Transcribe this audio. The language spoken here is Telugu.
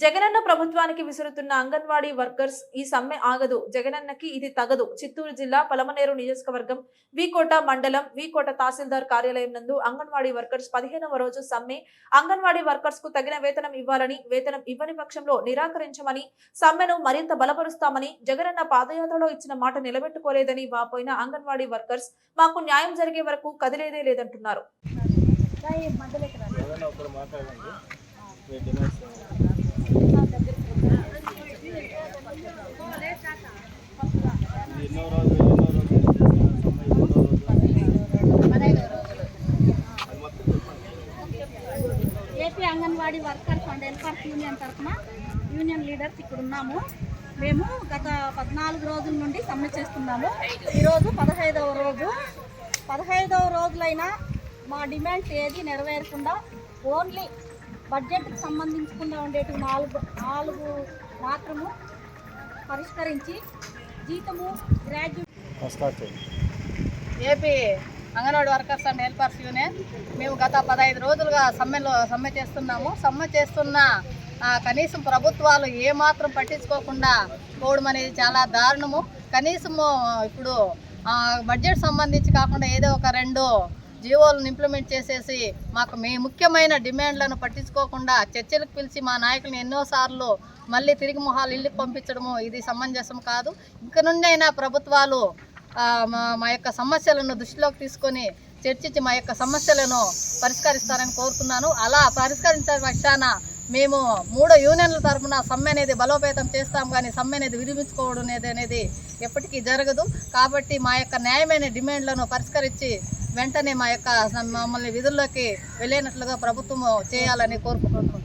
జగనన్న ప్రభుత్వానికి విసురుతున్న అంగన్వాడీ వర్కర్స్ ఈ సమ్మె ఆగదు. జగనన్నకి ఇది తగదు. చిత్తూరు జిల్లా పలమనేరు నియోజకవర్గం వికోట మండలం వికోట తహసీల్దార్ కార్యాలయం నందు అంగన్వాడీ వర్కర్స్ పదిహేనవ రోజు సమ్మె. అంగన్వాడీ వర్కర్స్కు తగిన వేతనం ఇవ్వాలని వేతనం ఇవ్వని పక్షంలో నిరాకరించమని సమ్మెను మరింత బలపరుస్తామని జగనన్న పాదయాత్రలో ఇచ్చిన మాట నిలబెట్టుకోలేదని వాపోయిన అంగన్వాడీ వర్కర్స్ మాకు న్యాయం జరిగే వరకు కదిలేదే లేదంటున్నారు. ఎన్నో ఎన్నో AP anganwadi workers and helpers union తరఫున యూనియన్ లీడర్స్ ఇక్కడ ఉన్నాము. మేము గత పద్నాలుగు రోజుల నుండి సమ్మె చేస్తున్నాము. ఈరోజు పదహైదవ రోజు. పదహైదవ రోజులైనా మా డిమాండ్స్ ఏది నెరవేరకుండా ఓన్లీ బడ్జెట్కి సంబంధించకుండా ఉండేటి నాలుగు నాలుగు మాత్రము పరిష్కరించి జీతము graduate AP anganwadi workers and helpers union మేము గత పదహైదు రోజులుగా సమ్మెలో సమ్మె చేస్తున్నాము. సమ్మె చేస్తున్న కనీసం ప్రభుత్వాలు ఏమాత్రం పట్టించుకోకుండా పోవడం అనేది చాలా దారుణము. కనీసము ఇప్పుడు బడ్జెట్ సంబంధించి కాకుండా ఏదో ఒక రెండు జీవోలను ఇంప్లిమెంట్ చేసేసి మాకు మీ ముఖ్యమైన డిమాండ్లను పట్టించుకోకుండా చర్చలకు పిలిచి మా నాయకులను ఎన్నోసార్లు మళ్ళీ తిరిగి మొహాలు ఇళ్ళకి పంపించడము ఇది సమంజసం కాదు. ఇక నుండి అయినా ప్రభుత్వాలు మా మా యొక్క సమస్యలను దృష్టిలోకి తీసుకొని చర్చించి మా యొక్క సమస్యలను పరిష్కరిస్తారని కోరుతున్నాను. అలా పరిష్కరించే పక్షాన మేము మూడో యూనియన్ల తరఫున సమ్మె అనేది బలోపేతం చేస్తాం కానీ సమ్మె అనేది విరమించుకోవడం అనేది అనేది ఎప్పటికీ జరగదు. కాబట్టి మా యొక్క న్యాయమైన డిమాండ్లను పరిష్కరించి వెంటనే మా యొక్క మమ్మల్ని విధుల్లోకి వెళ్ళేనట్లుగా ప్రభుత్వం చేయాలని కోరుకుంటున్నాం.